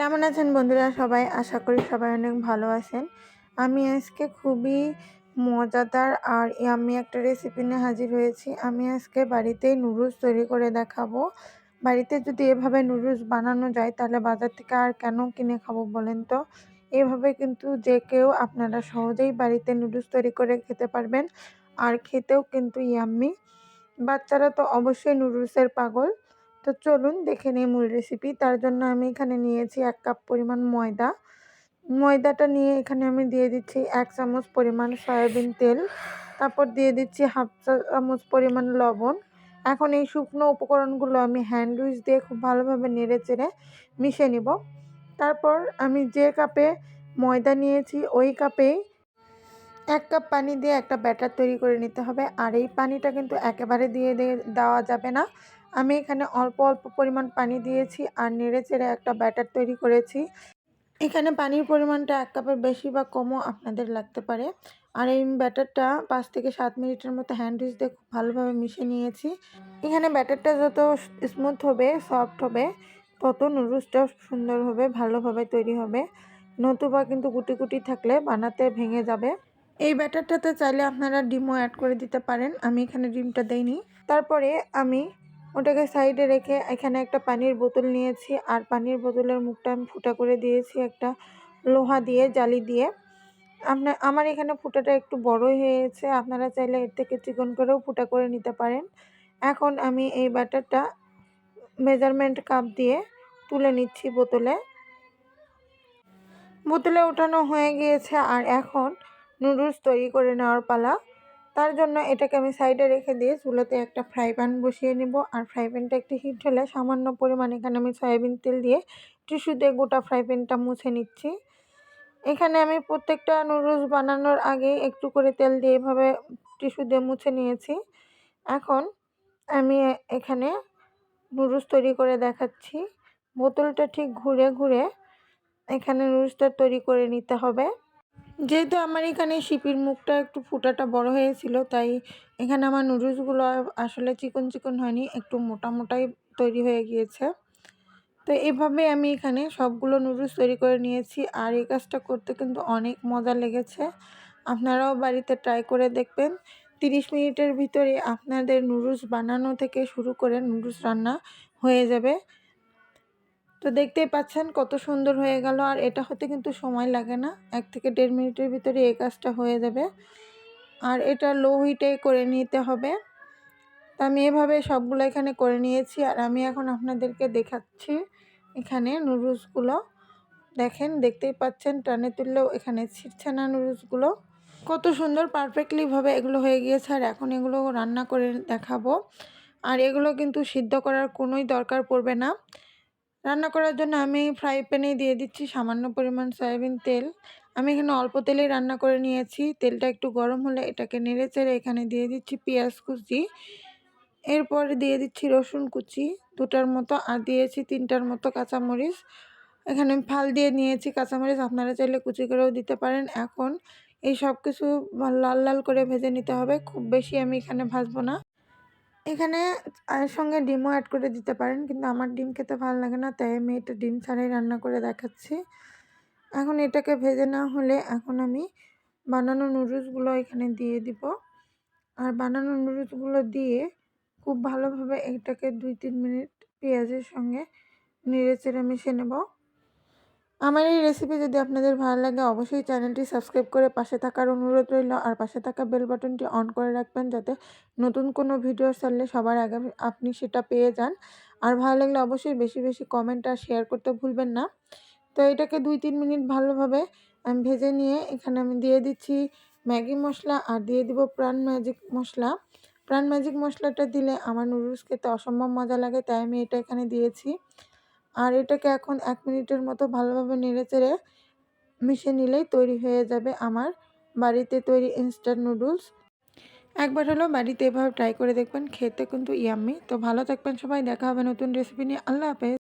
কেমন আছেন বন্ধুরা? সবাই আশা করি সবাই অনেক ভালো আছেন। আমি আজকে খুবই মজাদার আর আমি একটা রেসিপি নিয়ে হাজির হয়েছি। আমি আজকে বাড়িতেই নুডলস তৈরি করে দেখাবো। বাড়িতে যদি এভাবে নুডলস বানানো যায়, তাহলে বাজার থেকে আর কেন কিনে খাব বলেন তো? এভাবে কিন্তু যে কেউ আপনারা সহজেই বাড়িতে নুডলস তৈরি করে খেতে পারবেন। আর খেতেও কিন্তু ইয়াম্মি বাচ্চারা তো অবশ্যই নুডলসের পাগল। তো চলুন দেখে নিই মূল রেসিপি তার জন্য আমি এখানে নিয়েছি এক কাপ পরিমাণ ময়দা। ময়দাটা নিয়ে এখানে আমি দিয়ে দিচ্ছি এক চামচ পরিমাণ সয়াবিন তেল। তারপর দিয়ে দিচ্ছি হাফ চামচ পরিমাণ লবণ। এখন এই শুকনো উপকরণগুলো আমি হ্যান্ড উইচ দিয়ে খুব ভালোভাবে নেড়ে চেড়ে মিশে নিব। তারপর আমি যে কাপে ময়দা নিয়েছি, ওই কাপেই এক কাপ পানি দিয়ে একটা ব্যাটার তৈরি করে নিতে হবে। আর এই পানিটা কিন্তু একেবারে দিয়ে দেওয়া যাবে না। আমি এখানে অল্প অল্প পরিমাণ পানি দিয়েছি আর নেড়ে চেড়ে একটা ব্যাটার তৈরি করেছি। এখানে পানির পরিমাণটা এক কাপের বেশি বা কমও আপনাদের লাগতে পারে। আর এই ব্যাটারটা পাঁচ থেকে সাত মিনিটের মতো হ্যান্ড উইচ দিয়ে খুব ভালোভাবে মিশে নিয়েছি। এখানে ব্যাটারটা যত স্মুথ হবে, সফট হবে, তত নুডলসটা সুন্দর হবে, ভালোভাবে তৈরি হবে। নতুবা কিন্তু গুটি গুটি থাকলে বানাতে ভেঙে যাবে। এই ব্যাটারটাতে চাইলে আপনারা ডিমও অ্যাড করে দিতে পারেন। আমি এখানে ডিমটা দেইনি। তারপরে আমি ওটাকে সাইডে রেখে এখানে একটা পানির বোতল নিয়েছি, আর পানির বোতলের মুখটা আমি ফুটা করে দিয়েছি একটা লোহা দিয়ে, জালি দিয়ে। আপনার আমার এখানে ফুটাটা একটু বড়ই হয়েছে, আপনারা চাইলে এর থেকে চিকন করেও ফুটা করে নিতে পারেন। এখন আমি এই ব্যাটারটা মেজারমেন্ট কাপ দিয়ে তুলে নিচ্ছি বোতলে। বোতলে ওঠানো হয়ে গিয়েছে, আর এখন নুডলস তৈরি করে নেওয়ার পালা। তার জন্য এটাকে আমি সাইডে রেখে দিয়ে চুলোতে একটা ফ্রাই প্যান বসিয়ে নিব। আর ফ্রাই প্যানটা একটি হিট হলে সামান্য পরিমাণ এখানে আমি সয়াবিন তেল দিয়ে টিস্যু দিয়ে গোটা ফ্রাই প্যানটা মুছে নিচ্ছি। এখানে আমি প্রত্যেকটা নুডলস বানানোর আগে একটু করে তেল দিয়ে এভাবে টিস্যু দিয়ে মুছে নিয়েছি। এখন আমি এখানে নুডলস তৈরি করে দেখাচ্ছি। বোতলটা ঠিক ঘুরে ঘুরে এখানে নুডলসটা তৈরি করে নিতে হবে। যেহেতু আমার এখানে শিপির মুখটা একটু ফুটাটা বড় হয়েছিল, তাই এখানে আমার নুডলসগুলো আসলে চিকন চিকন হয়নি, একটু মোটা মোটাই তৈরি হয়ে গিয়েছে। তো এভাবে আমি এখানে সবগুলো নুডলস তৈরি করে নিয়েছি, আর এই কাজটা করতে কিন্তু অনেক মজা লেগেছে। আপনারাও বাড়িতে ট্রাই করে দেখবেন। তিরিশ মিনিটের ভিতরে আপনাদের নুডলস বানানো থেকে শুরু করে নুডলস রান্না হয়ে যাবে। তো দেখতেই পাচ্ছেন কত সুন্দর হয়ে গেল। আর এটা হতে কিন্তু সময় লাগে না। এক থেকে দেড় মিনিটের ভিতরে এই কাজটা হয়ে যাবে। আর এটা লো হিটে করে নিতে হবে। তো আমি এভাবে সবগুলো এখানে করে নিয়েছি। আর আমি এখন আপনাদেরকে দেখাচ্ছি এখানে নুডলসগুলো। দেখেন, দেখতেই পাচ্ছেন, টানে তুললেও এখানে ছিটছে না নুডলসগুলো। কত সুন্দর পারফেক্টলিভাবে এগুলো হয়ে গিয়েছে। আর এখন এগুলো রান্না করে দেখাবো। আর এগুলো কিন্তু সিদ্ধ করার কোনোই দরকার পড়বে না। রান্না করার জন্য আমি ফ্রাই প্যানে দিয়ে দিচ্ছি সামান্য পরিমাণ সয়াবিন তেল। আমি এখানে অল্প তেলেই রান্না করে নিয়েছি। তেলটা একটু গরম হলে এটাকে নেড়ে চেড়ে এখানে দিয়ে দিচ্ছি পেঁয়াজ কুচি। এরপর দিয়ে দিচ্ছি রসুন কুচি দুটার মতো আর দিয়েছি তিনটার মতো কাঁচামরিচ। এখানে ফাল দিয়ে নিয়েছি কাঁচামরিচ, আপনারা চাইলে কুচি করেও দিতে পারেন। এখন এই সব কিছু লাল লাল করে ভেজে নিতে হবে, খুব বেশি আমি এখানে ভাজবো না। এখানে সঙ্গে ডিমও অ্যাড করে দিতে পারেন, কিন্তু আমার ডিম খেতে ভালো লাগে না, তাই আমি এটা ডিম ছাড়াই রান্না করে দেখাচ্ছি। এখন এটাকে ভেজে না হলে এখন আমি বানানো নুডলসগুলো এখানে দিয়ে দিব। আর বানানো নুডলসগুলো দিয়ে খুব ভালোভাবে এটাকে দুই তিন মিনিট পেঁয়াজের সঙ্গে নেড়ে চেড়ে মিশে নেব। আমার এই রেসিপি যদি আপনাদের ভালো লাগে, অবশ্যই চ্যানেলটি সাবস্ক্রাইব করে পাশে থাকার অনুরোধ রইল। আর পাশে থাকা বেল বাটনটি অন করে রাখবেন যাতে নতুন কোনো ভিডিও ছাড়লে সবার আগে আপনি সেটা পেয়ে যান। আর ভালো লাগলে অবশ্যই বেশি বেশি কমেন্ট আর শেয়ার করতে ভুলবেন না। তো এটাকে দুই তিন মিনিট ভালোভাবে আমি ভেজে নিয়ে এখানে আমি দিয়ে দিচ্ছি ম্যাগি মশলা আর দিয়ে দিব প্রাণ ম্যাজিক মশলা। প্রাণ ম্যাজিক মশলাটা দিলে আমার নুডলস খেতে অসম্ভব মজা লাগে, তাই আমি এটা এখানে দিয়েছি। আর এটাকে এখন এক মিনিটের মতো ভালোভাবে নেড়ে চেড়ে মিশে নিলেই তৈরি হয়ে যাবে আমার বাড়িতে তৈরি ইনস্ট্যান্ট নুডলস একবার হলো বাড়িতে এভাবে ট্রাই করে দেখবেন, খেতে কিন্তু ইয়াম্মি তো ভালো থাকবেন সবাই, দেখা হবে নতুন রেসিপি নিয়ে। আল্লাহ হাফেজ।